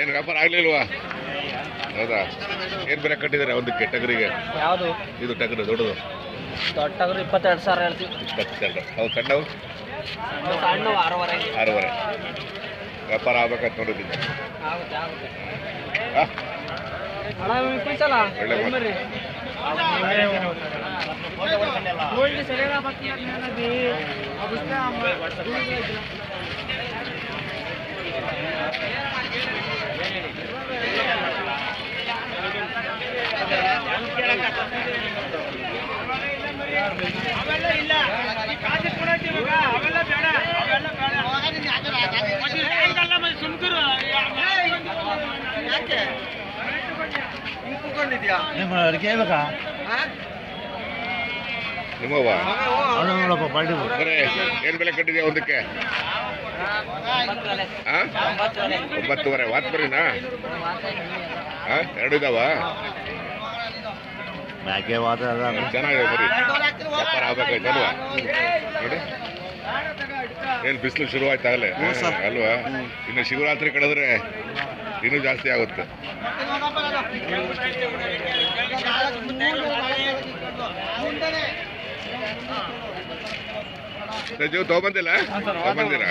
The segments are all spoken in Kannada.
ಏನು ವ್ಯಾಪಾರ ಆಗ್ಲಿಲ್ವಾ? ಹೌದಾ? ಏನು ಬೆಲೆ ಕಟ್ಟಿದ್ದಾರೆ ಒಂದಕ್ಕೆ ಟಗರಿಗೆ ಯಾವುದು? ಇದು ಟಗರು ದೊಡ್ಡದು? ದೊಡ್ಡಗ್ರು ಇಪ್ಪತ್ತೆರಡು ಸಾವಿರ ಹೇಳ್ತೀವಿ. ಇಪ್ಪತ್ತೆರಡು. ಅವು ಸಣ್ಣವು? ಸಣ್ಣ ಆರೂವರೆ. ಆರೂವರೆ. ವ್ಯಾಪಾರ ಆಗ್ಬೇಕಂತ ನೋಡಿದ್ದೀನಿ. ಆಗುತ್ತೆ ಆಗುತ್ತೆ. ಆ, ಅಣ್ಣ ಇಪ್ಪಿಸಲ್ಲ ಒಳ್ಳೆ ಮಾತು. ಬರ್ರಿ ಕೇಳ್ಬೇಕಾ ನಿಮ್ಮವ್ವ ನೋಡಪ್ಪ ಪಾರ್ಟಿ ಬರೇ ಏನು ಬೆಲೆ ಕಟ್ಟಿದ್ಯಾ ಒಂದಕ್ಕೆ ಆ ಒಂಬತ್ತುವರೆ. ವಾತ್ ಆ? ಎರಡು ಇದಾವ? ಮ್ಯಾಕೆ ವಾದ ಚೆನ್ನಾಗಿದೆ ಬರೀ. ವ್ಯಾಪಾರ ಆಗ್ಬೇಕಾಯ್ತು ಅಲ್ವಾ? ನೋಡಿ. ಏನು ಬಿಸಿಲು ಶುರು ಆಯ್ತಾಗಲೇ ಅಲ್ವಾ? ಇನ್ನು ಶಿವರಾತ್ರಿ ಕಳೆದ್ರೆ ಇನ್ನೂ ಜಾಸ್ತಿ ಆಗುತ್ತೆ. ರಜು ತಗೊಂಬಂದಿಲ್ಲ? ತಗೊಂಬಂದಿರಾ?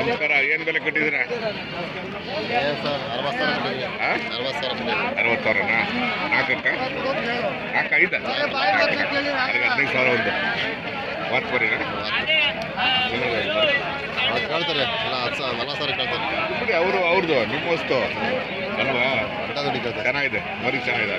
ನಮಸ್ಕಾರ ಏನು ಬೆಲೆ ಕಟ್ಟಿದ್ದೀರಾ? ಸರ್ ಅರವತ್ತು ಸಾವಿರನಾ ನಾಲ್ಕಕ್ಕ? ನಾಲ್ಕು ಐದ? ಅದಕ್ಕೆ ಹದಿನೈದು ಸಾವಿರ ಒಂದು. ವಾತ್ಮರಿನಾ ಕೇಳ್ತಾರೆ ಎಲ್ಲ ಸಾವಿರ ಕೇಳ್ತಾರೆ. ಅವರು ಅವ್ರದ್ದು ನಿಮ್ಮ ವಸ್ತು. ಅಲ್ವಾ? ಚೆನ್ನಾಗಿದೆ ಮರಿ ಚೆನ್ನಾಗಿದೆ.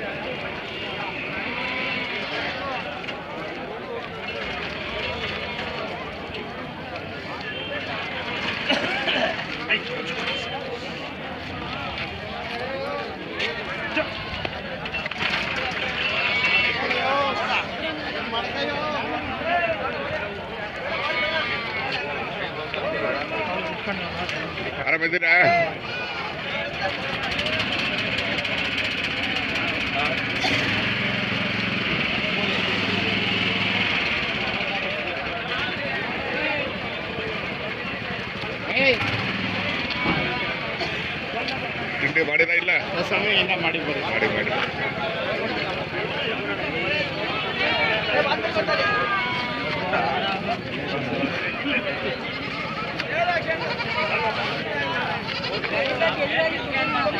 ಮಾಡಿ ಮಾಡಿ ಮಾಡಿ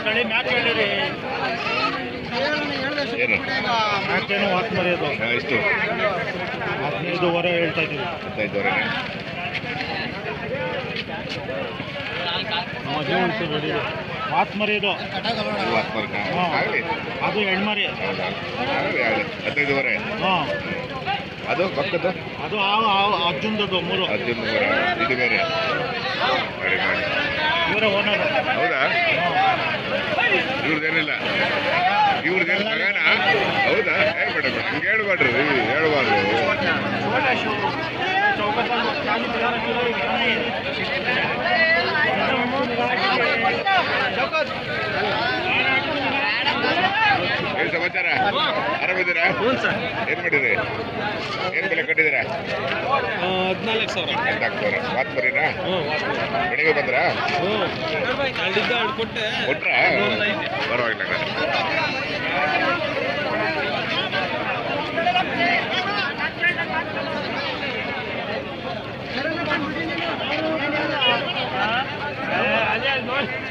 ಕಡೆ ಮ್ಯಾಚ್ ಹೇಳಿರಿ. ಏನು? ಮ್ಯಾಚೇನು ಮರೆಯೋದು? ಹದಿನೈದುವರೆ ಹೇಳ್ತಾ ಇದ್ದೀವಿ. ಹದಿನೈದುವರೆನೆ ವಾತ್ ಮರೆಯೋದು ಹಾ. ಆಗಲಿ ಅದು ಹೆಣ್ಮರಿ ಹದಿನೈದುವರೆ ಹಾಂ ಅದು ಪಕ್ಕದ ಅದು ಅರ್ಜುನ್ದು ಮೂರು ಅರ್ಜುನ್ ಇದು ಬೇರೆ ಇವರ ಓನರ್ ಹೌದಾ ಇವ್ರದ್ದೇನಿಲ್ಲ ಇವ್ರದ್ದೇನು ಮಗನ ಹೌದಾ ಹೇಳ್ಬೇಡ ಹಂಗೆ ಹೇಳ್ಬೇಡ್ರಿ ಹೇಳ್ಬಾರ್ದು ಏನು ಸಮಾಚಾರ? ಆರಾಮಿದ್ದೀರಾ ಏನು ಮಾಡಿದ್ರಿ? ಏನು ಬೆಲೆ ಕಟ್ಟಿದ್ದೀರಾ? ಹದಿನಾಲ್ಕು ಸಾವಿರ. ಹದಿನಾಲ್ಕು ಸಾವಿರ. ಮಾತು ಬರೀನಾ ಬೆಳಿಗ್ಗೆ ಬಂದ್ರಾ? ಕೊಟ್ರಾ? ಪರವಾಗಿಲ್ಲ ಅದೇ ನೋಡಿ.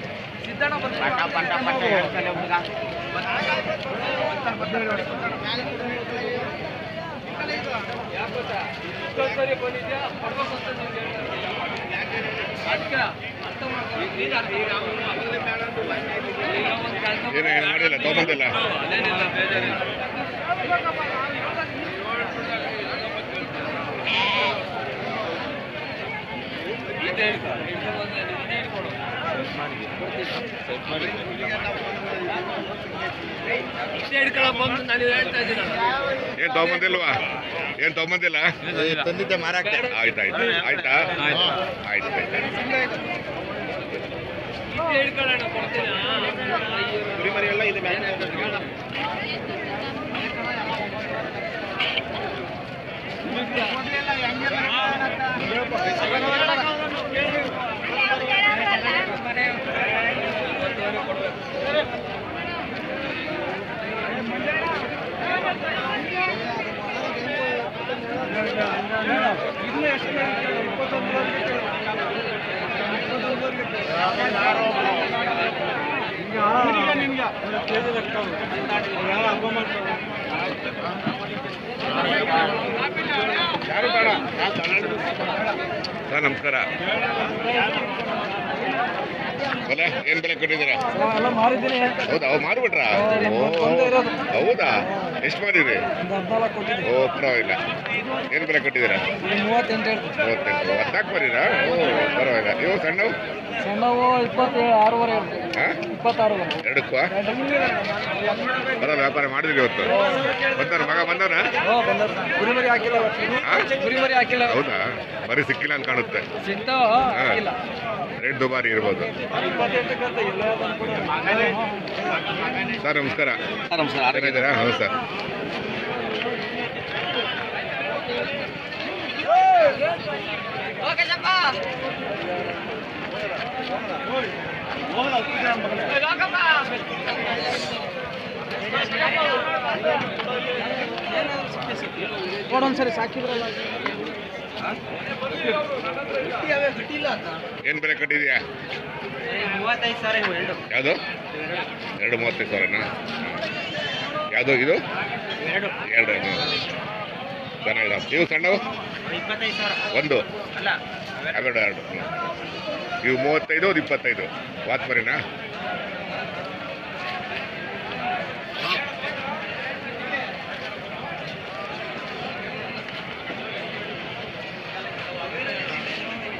ಪಟ ಪಟ ಪಟ ಹೇಳ್ತಾನೆ ಹುಡುಗ ಏನು ಏನು ಮಾಡಿಲ್ಲ ತಗೊಂಬಂದಿಲ್ಲ ಏನ್ ತಗೊಂಬಂದಿಲ್ವಾ? ಏನ್ ತಗೊಂಬಂದಿಲ್ಲ? ತಂದಿದ್ದೆ ಮಾರಾಕ ಆಯ್ತಾಯ್ತು. ಆಯ್ತಾ? ಆಯ್ತು? ಆಯ್ತು ನಮಸ್ಕಾರ. ಅಲ್ಲ ಏನ್ ಬೆಲೆ ಕೊಟ್ಟಿದ್ದೀರಾ? ಹೌದಾ? ಅವು ಮಾರ್ಬಿಟ್ರಾ? ಹೌದಾ? ಎಷ್ಟು ಮಾಡಿದ್ರಿ ಓ ಪರವಾಗಿಲ್ಲ. ಏನ್ ಬೆಲೆ ಕೊಟ್ಟಿದ್ದೀರಾ? ಮೂವತ್ತೆಂಟು ಹದಿನಾಲ್ಕು ಮರಿರಾ ಓ ಪರವಾಗಿಲ್ಲ. ಇವು ಸಣ್ಣವು? ಸಣ್ಣವು ಇಪ್ಪತ್ತೇಳು ಆರೂವರೆ ಹೇಳ್ತೀನಿ ಹಾಂ? ಇಪ್ಪತ್ತಾರೂವರೆ. ಎರಡಕ್ಕೂ ಬರೋ ವ್ಯಾಪಾರ ಮಾಡಿದ್ರಿ ಇವತ್ತು. ಬಂದವ್ರ ಮಗ ಬಂದವ್ರ? ಓ ಮರಿ ಗುರಿಮರಿ ಹಾಕಿಲ್ಲ ಇವತ್ತು. ಗುರಿಮರಿ ಹಾಕಿಲ್ಲ. ಹೌದಾ? ಬರೀ ಸಿಕ್ಕಿಲ್ಲ ಅಂತ ಕಾಣುತ್ತೆ. ರೇಟ್ ದುಬಾರಿ ಇರ್ಬೋದು. ಸರ್ ನಮಸ್ಕಾರ. ನಮಸ್ಕಾರ. ಚೆನ್ನಾಗಿದ್ದೀರಾ? ಹೌದು ಸರ್. ನೋಡೊಂದ್ಸರಿ ಸಾಕಿದ್ರಲ್ಲ. ಏನು ಬೆಲೆ ಕಟ್ಟಿದ್ಯಾ? ಯಾವುದು? ಎರಡು ಮೂವತ್ತೈದು ಸಾವಿರನಾ ಯಾವುದು ಇದು? ಎರಡು. ಚೆನ್ನಾಗಿದೆ. ಇವು ಸಣ್ಣವು? ಒಂದು. ಎರಡು ಎರಡು. ಇವು ಮೂವತ್ತೈದು ಅದು ಇಪ್ಪತ್ತೈದು. ವಾತ್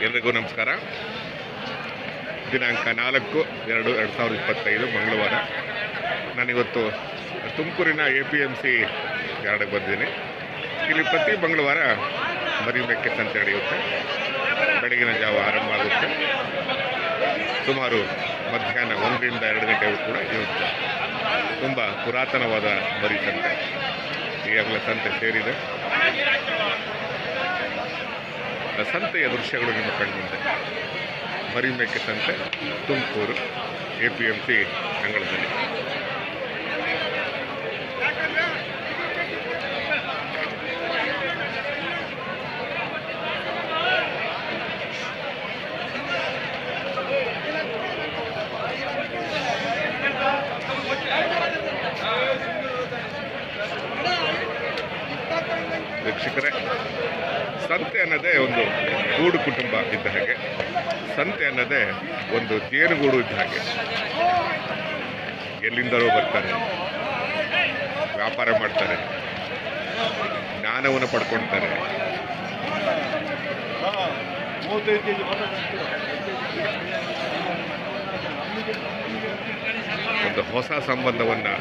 ಎಲ್ರಿಗೂ ನಮಸ್ಕಾರ. ದಿನಾಂಕ ನಾಲ್ಕು ಎರಡು ಎರಡು ಸಾವಿರದ ಇಪ್ಪತ್ತೈದು ಮಂಗಳವಾರ. ನಾನಿವತ್ತು ತುಮಕೂರಿನ ಎ ಪಿ ಎಂ ಸಿ ಯಾರ್ಡಿಗೆ ಬಂದಿದ್ದೀನಿ ಇಲ್ಲಿ ಪ್ರತಿ ಮಂಗಳವಾರ ಮರಿಬೇಕೆ ಸಂತೆ ನಡೆಯುತ್ತೆ. ಬೆಳಗಿನ ಜಾವ ಆರಂಭ ಆಗುತ್ತೆ. ಸುಮಾರು ಮಧ್ಯಾಹ್ನ ಒಂದರಿಂದ ಎರಡು ಗಂಟೆಗೂ ಕೂಡ ಇರುತ್ತೆ. ತುಂಬ ಪುರಾತನವಾದ ಮರಿ ಸಂತೆ. ಈಗಾಗಲೇ ಸಂತೆ ಸೇರಿದೆ. ಸಂತೆಯ ದೃಶ್ಯಗಳು ನಿಮ್ಮ ಕಣ್ಮುಂದೆ. ಮರಿಮೇಕೆ ಸಂತೆ Tumakuru A P M C ಅಂಗಳದಲ್ಲಿ. ಸಂತೆ ಅನ್ನೋದೇ ಒಂದು ಗೂಡು ಕುಟುಂಬ ಇದ್ದ ಹಾಗೆ. ಸಂತೆ ಅನ್ನೋದೇ ಒಂದು ಜೇನುಗೂಡು ಇದ್ದ ಹಾಗೆ. ಎಲ್ಲಿಂದಲೂ ಬರ್ತಾರೆ. ವ್ಯಾಪಾರ ಮಾಡ್ತಾರೆ. ಜ್ಞಾನವನ್ನು ಪಡ್ಕೊಳ್ತಾರೆ. ಒಂದು ಹೊಸ ಸಂಬಂಧವನ್ನು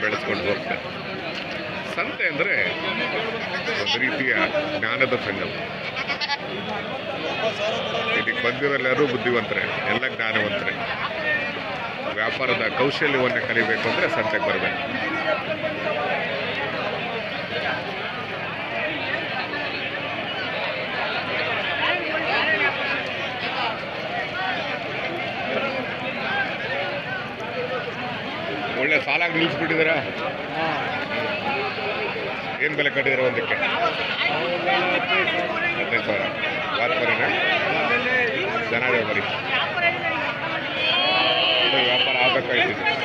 ಬೆಳೆಸ್ಕೊಂಡು ಹೋಗ್ತಾರೆ. ಸಂತೆ ಅಂದರೆ ಒಂದು ರೀತಿಯ ಜ್ಞಾನದ ಸಂಗಮ. ಇಲ್ಲಿಗೆ ಬಂದಿರೋಲ್ಲರೂ ಬುದ್ಧಿವಂತರೇ, ಎಲ್ಲ ಜ್ಞಾನವಂತರೇ. ವ್ಯಾಪಾರದ ಕೌಶಲ್ಯವನ್ನು ಕಲಿಬೇಕು ಅಂದರೆ ಸಂತೆಗೆ ಬರಬೇಕು. ಸಾಲಾಗಿ ನಿಲ್ಲಿಸ್ಬಿಟ್ಟಿದ್ದೀರಾ ಏನು ಬೆಲೆ ಕಟ್ಟಿದ್ದೀರಾ ಒಂದಕ್ಕೆ? ಹದಿನೈದು ಸಾವಿರ. ವ್ಯಾಪಾರಿನ ಚೆನ್ನಾಗಿದೆ ಇದು ವ್ಯಾಪಾರ ಆಗಬೇಕಾಯ್ತು